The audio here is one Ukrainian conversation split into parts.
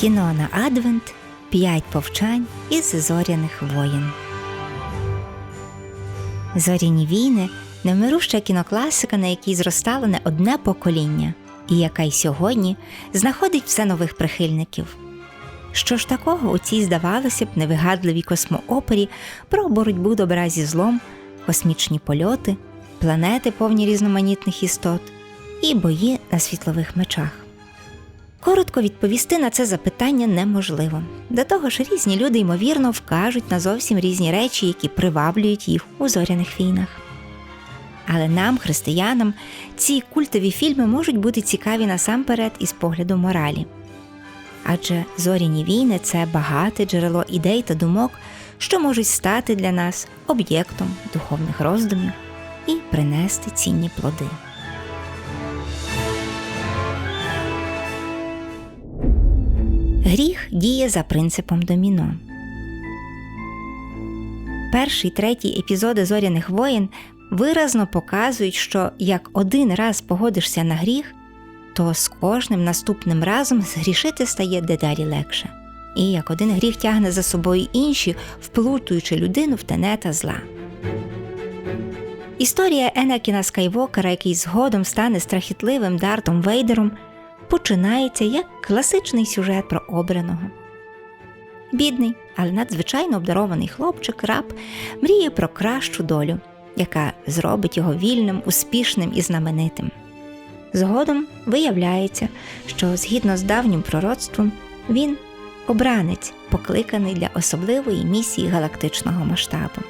Кіно на Адвент П'ять повчань із зоряних воїн. Зоряні війни невмируща кінокласика, на якій зростало не одне покоління, і яка й сьогодні знаходить все нових прихильників. Що ж такого у цій, здавалося б, невигадливій космоопері про боротьбу добра зі злом, космічні польоти, планети повні різноманітних істот і бої на світлових мечах. Коротко відповісти на це запитання неможливо. До того ж, різні люди ймовірно вкажуть на зовсім різні речі, які приваблюють їх у зоряних війнах. Але нам, християнам, ці культові фільми можуть бути цікаві насамперед із погляду моралі. Адже зоряні війни це багате джерело ідей та думок, що можуть стати для нас об'єктом духовних роздумів і принести цінні плоди. Гріх діє за принципом доміно. Перший третій епізоди зоряних воїн виразно показують, що як один раз погодишся на гріх, то з кожним наступним разом згрішити стає дедалі легше. І як один гріх тягне за собою інші, вплутуючи людину в тенета зла. Історія Енакіна Скайвокера, який згодом стане страхітливим Дартом Вейдером, починається як класичний сюжет про обраного. Бідний, але надзвичайно обдарований хлопчик раб мріє про кращу долю, яка зробить його вільним, успішним і знаменитим. Згодом виявляється, що згідно з давнім пророцтвом він обранець, покликаний для особливої місії галактичного масштабу.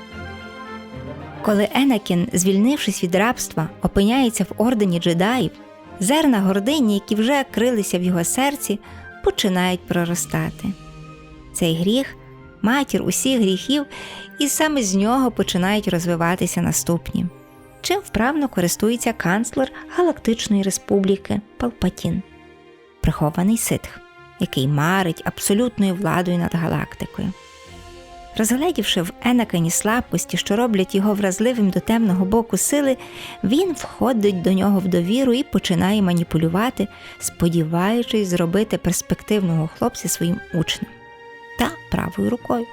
Коли Енакін, звільнившись від рабства, опиняється в ордені джедаїв, зерна гордині, які вже крилися в його серці, починають проростати. Цей гріх матір усіх гріхів, і саме з нього починають розвиватися наступні. Чим вправно користується канцлер Галактичної Республіки Палпатін, прихований ситх, який марить абсолютною владою над галактикою. Розглядівши в Енакані слабкості, що роблять його вразливим до темного боку сили, він входить до нього в довіру і починає маніпулювати, сподіваючись зробити перспективного хлопця своїм учнем та правою рукою.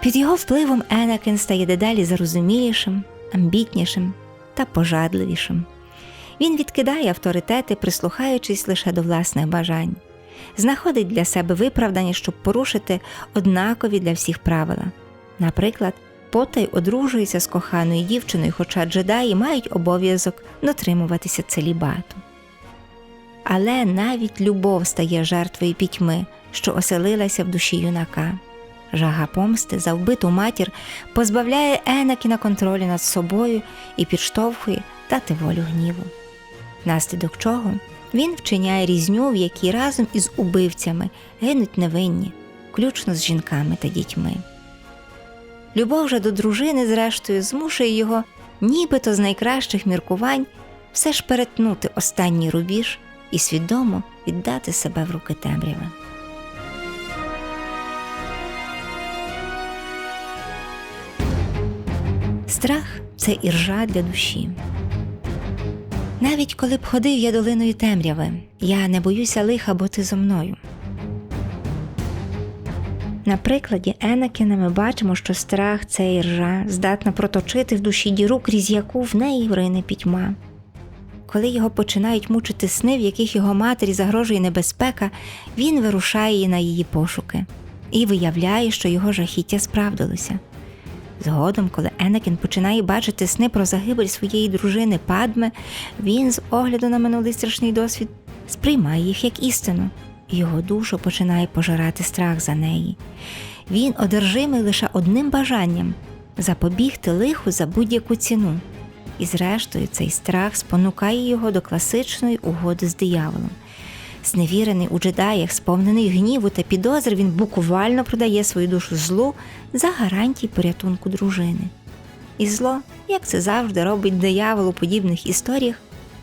Під його впливом Енакин стає дедалі зарозумілішим, амбітнішим та пожадливішим. Він відкидає авторитети, прислухаючись лише до власних бажань знаходить для себе виправдання, щоб порушити однакові для всіх правила. Наприклад, потай одружується з коханою дівчиною, хоча джедаї мають обов'язок дотримуватися целібату. Але навіть любов стає жертвою пітьми, що оселилася в душі юнака. Жага помсти за вбиту матір позбавляє Енакіна контролю над собою і підштовхує дати волю гніву. Наслідок чого він вчиняє різню, в якій разом із убивцями гинуть невинні, включно з жінками та дітьми. Любов же до дружини, зрештою, змушує його, нібито з найкращих міркувань, все ж перетнути останній рубіж і свідомо віддати себе в руки темряви. Страх це іржа для душі. Навіть коли б ходив я долиною темряви, я не боюся лиха бути зо мною. На прикладі Енакіна ми бачимо, що страх це іржа здатна проточити в душі діру, крізь яку в неї врине пітьма. Коли його починають мучити сни, в яких його матері загрожує небезпека, він вирушає на її пошуки і виявляє, що його жахіття справдилося. Згодом, коли Енакін починає бачити сни про загибель своєї дружини Падме, він, з огляду на минулий страшний досвід, сприймає їх як істину, його душу починає пожирати страх за неї. Він одержимий лише одним бажанням запобігти лиху за будь-яку ціну. І, зрештою, цей страх спонукає його до класичної угоди з дияволом. Зневірений у джедаях, сповнений гніву та підозр, він буквально продає свою душу злу за гарантії порятунку дружини. І зло, як це завжди робить диявол у подібних історіях,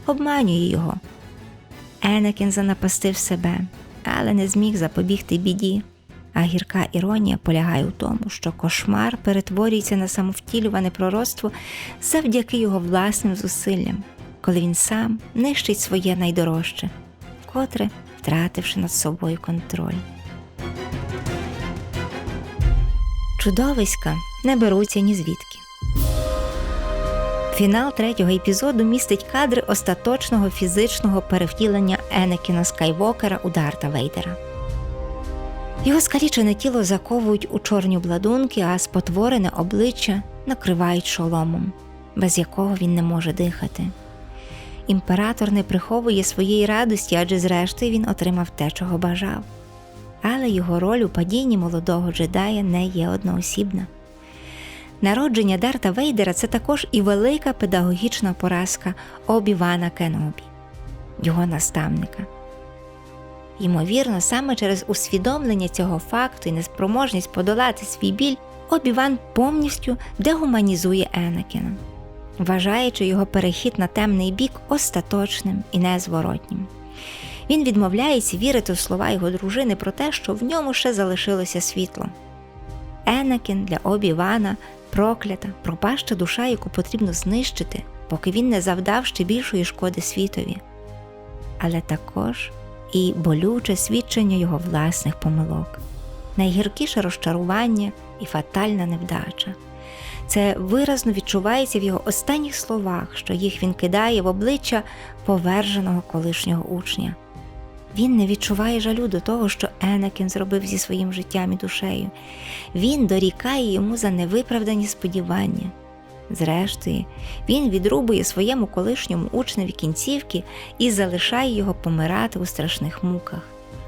обманює його. Енакін занапастив себе, але не зміг запобігти біді. А гірка іронія полягає у тому, що кошмар перетворюється на самовтілюване пророцтво завдяки його власним зусиллям, коли він сам нищить своє найдорожче котре втративши над собою контроль. Чудовиська не беруться ні звідки. Фінал третього епізоду містить кадри остаточного фізичного перевтілення Енекіна Скайвокера у Дарта Вейдера. Його скалічене тіло заковують у чорні обладунки, а спотворене обличчя накривають шоломом, без якого він не може дихати. Імператор не приховує своєї радості, адже зрештою він отримав те, чого бажав. Але його роль у падінні молодого джедая не є одноосібна. Народження Дарта Вейдера це також і велика педагогічна поразка Обі-Вана Кенобі, його наставника. Ймовірно, саме через усвідомлення цього факту і неспроможність подолати свій біль, Обі-Ван повністю дегуманізує Енакіна, вважаючи його перехід на темний бік остаточним і незворотнім. Він відмовляється вірити в слова його дружини про те, що в ньому ще залишилося світло. Енакін для Обі-Вана проклята, пропаща душа, яку потрібно знищити, поки він не завдав ще більшої шкоди світові, але також і болюче свідчення його власних помилок, найгіркіше розчарування і фатальна невдача. Це виразно відчувається в його останніх словах, що їх він кидає в обличчя поверженого колишнього учня. Він не відчуває жалю до того, що Енакін зробив зі своїм життям і душею. Він дорікає йому за невиправдані сподівання. Зрештою, він відрубує своєму колишньому учневі кінцівки і залишає його помирати у страшних муках,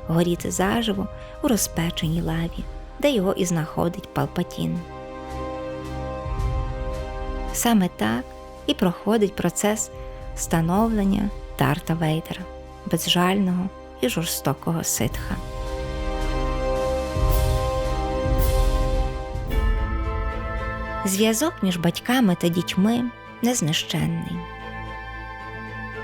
горіти заживо у розпеченій лаві, де його і знаходить Палпатін. Саме так і проходить процес становлення Дарта Вейдера, безжального і жорстокого ситха. Зв'язок між батьками та дітьми незнищенний.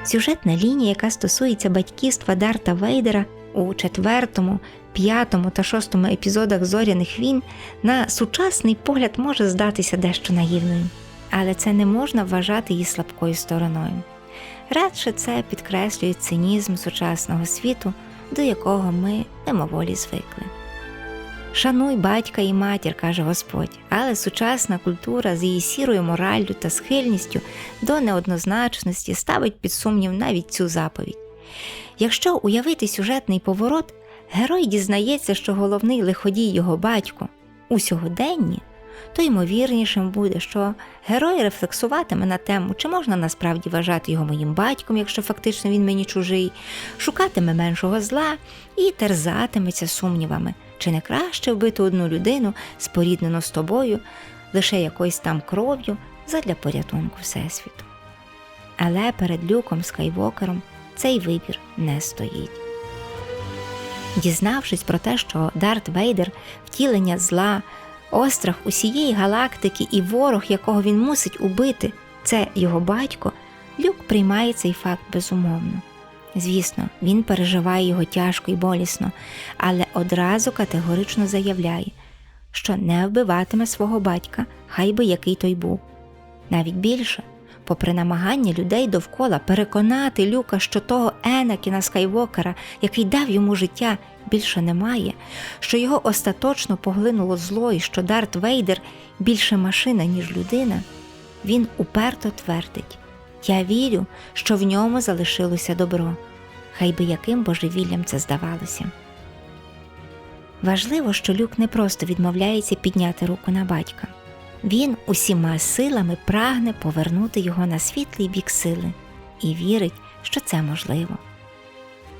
Сюжетна лінія, яка стосується батьківства Дарта Вейдера у четвертому, п'ятому та шостому епізодах зоряних війн, на сучасний погляд може здатися дещо наївною, але це не можна вважати її слабкою стороною. Радше це підкреслює цинізм сучасного світу, до якого ми мимоволі звикли. Шануй батька і матір, каже Господь, але сучасна культура з її сірою мораллю та схильністю до неоднозначності ставить під сумнів навіть цю заповідь. Якщо уявити сюжетний поворот, герой дізнається, що головний лиходій його батько у сьогоденні, то ймовірнішим буде, що герой рефлексуватиме на тему, чи можна насправді вважати його моїм батьком, якщо фактично він мені чужий, шукатиме меншого зла і терзатиметься сумнівами, чи не краще вбити одну людину, споріднену з тобою, лише якоюсь там кров'ю задля порятунку Всесвіту. Але перед Люком Скайвокером цей вибір не стоїть. Дізнавшись про те, що Дарт Вейдер втілення зла, острах усієї галактики і ворог, якого він мусить убити, це його батько, Люк приймає цей факт безумовно. Звісно, він переживає його тяжко і болісно, але одразу категорично заявляє, що не вбиватиме свого батька, хай би який той був. Навіть більше, попри намагання людей довкола переконати Люка, що того Енакіна Скайвокера, який дав йому життя, більше немає, що його остаточно поглинуло зло і що Дарт Вейдер більше машина, ніж людина, він уперто твердить Я вірю, що в ньому залишилося добро, хай би яким божевіллям це здавалося. Важливо, що Люк не просто відмовляється підняти руку на батька. Він усіма силами прагне повернути його на світлий бік сили і вірить, що це можливо.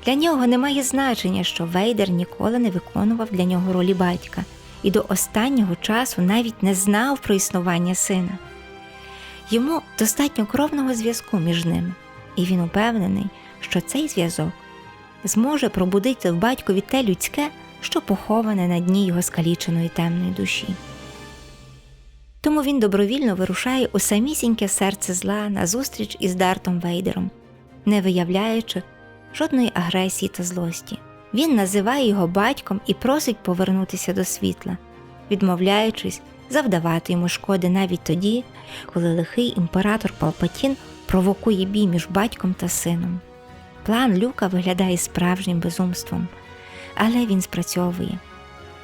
Для нього немає значення, що Вейдер ніколи не виконував для нього ролі батька і до останнього часу навіть не знав про існування сина. Йому достатньо кровного зв'язку між ними, і він упевнений, що цей зв'язок зможе пробудити в батькові те людське, що поховане на дні його скаліченої темної душі. Тому він добровільно вирушає у самісіньке серце зла на зустріч із Дартом Вейдером, не виявляючи жодної агресії та злості. Він називає його батьком і просить повернутися до світла, відмовляючись завдавати йому шкоди навіть тоді, коли лихий імператор Палпатін провокує бій між батьком та сином. план Люка виглядає справжнім безумством, але він спрацьовує.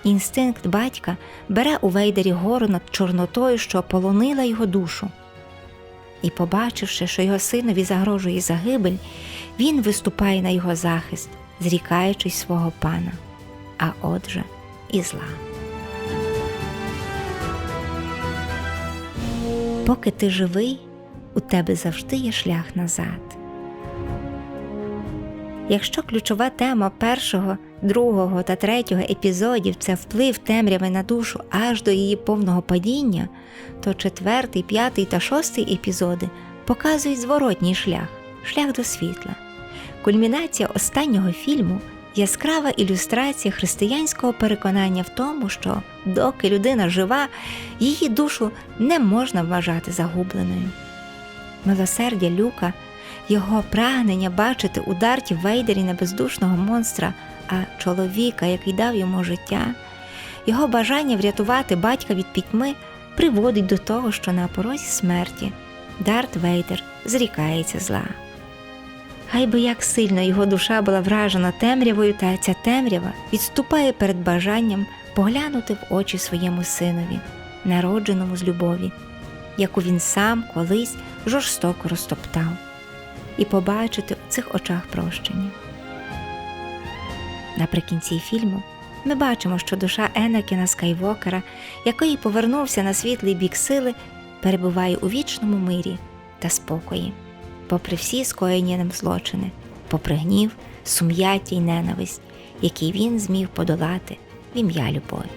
Інстинкт батька бере у Вейдері гору над чорнотою, що полонила його душу. І, побачивши, що його синові загрожує загибель, він виступає на його захист, зрікаючись свого пана, а отже, і зла. Поки ти живий, у тебе завжди є шлях назад. Якщо ключова тема першого, другого та третього епізодів це вплив темряви на душу аж до її повного падіння, то четвертий, п'ятий та шостий епізоди показують зворотній шлях шлях до світла. Кульмінація останнього фільму яскрава ілюстрація християнського переконання в тому, що доки людина жива, її душу не можна вважати загубленою. Милосердя Люка, його прагнення бачити у Дарті Вейдері не бездушного монстра, а чоловіка, який дав йому життя, його бажання врятувати батька від пітьми приводить до того, що на порозі смерті Дарт Вейдер зрікається зла. Хай би як сильно його душа була вражена темрявою, та ця темрява відступає перед бажанням поглянути в очі своєму синові, народженому з любові, яку він сам колись жорстоко розтоптав, і побачити у цих очах прощення. Наприкінці фільму ми бачимо, що душа Енакіна Скайвокера, який повернувся на світлий бік сили, перебуває у вічному мирі та спокої, попри всі скоєні ним злочини, попри гнів, сум'яття й ненависть, які він змів подолати в ім'я любові.